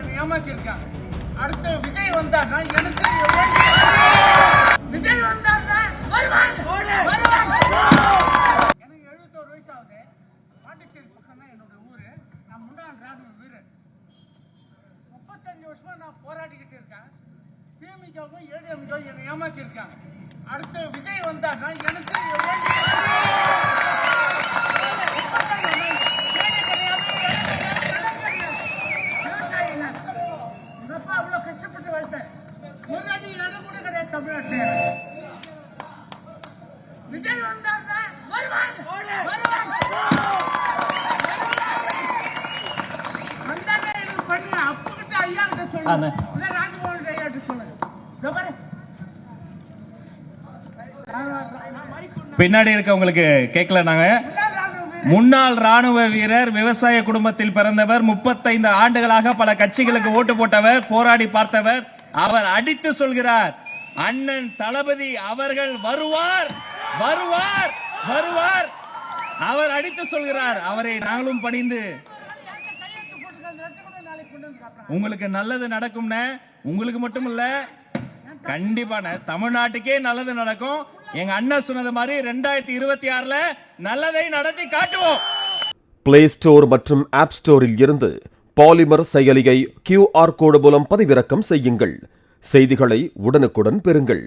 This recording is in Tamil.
என்னை ஏமாத்திருக்காங்க. அடுத்து விஜய் வந்தாருன்னா எனக்கு விஜய் வந்தாருன்னா வருவான் வருவான் எனக்கு எழுபத்தோரு வயசு ஆகுது பாண்டிச்சேரி பக்கம் தான் என்னோட ஊரு. நான் முன்னாள் ராணுவ வீரர். முப்பத்தஞ்சு வருஷமா நான் போராடிக்கிட்டு இருக்கேன். திமுகவும் ஏடிஎம்கோ என்னை ஏமாத்திருக்காங்க. அடுத்து விஜய் வந்தாருன்னா எனக்கு கஷ்டப்பட்டு வளர்த்தேன். ஒரு அடி இடம் கூட கிடையாது தமிழ்நாட்டுல. விஜய் வந்தாருன்னா வருவான் வருவான் வந்தாங்க எனக்கு அப்புகிட்ட ஐயா கிட்ட சொல்லுங்க இல்ல ராஜமோகன் ஐயா கிட்ட சொல்லுங்க இதோ பாரு. பின்னாடி இருக்கவங்களுக்கு கேட்கல நாங்க. முன்னாள் ராணுவ வீரர். விவசாய குடும்பத்தில் பிறந்தவர் முப்பத்தைந்து ஆண்டுகளாக பல கட்சிகளுக்கு ஓட்டு போட்டவர் போராடி பார்த்தவர் அவர் அடித்து சொல்கிறார் அண்ணன் தளபதி அவர்கள் வருவார் வருவார் வருவார் அவர் அடித்து சொல்கிறார் அவரை நாங்களும் பணிந்து உங்களுக்கு நல்லது நடக்கும்னு உங்களுக்கு மட்டும் இல்லை கண்டிப்பான தமிழ்நாட்டுக்கே நல்லது நடக்கும். எங்க அண்ணன் சொன்னது மாதிரி ரெண்டாயிரத்தி இருபத்தி ஆறுல நல்லதை நடத்தி காட்டுவோம். பிளே ஸ்டோர் மற்றும் ஆப் ஸ்டோரில் இருந்து பாலிமர் செயலியை கியூஆர் கோடு மூலம் பதிவிறக்கம் செய்யுங்கள். செய்திகளை உடனுக்குடன் பெறுங்கள்.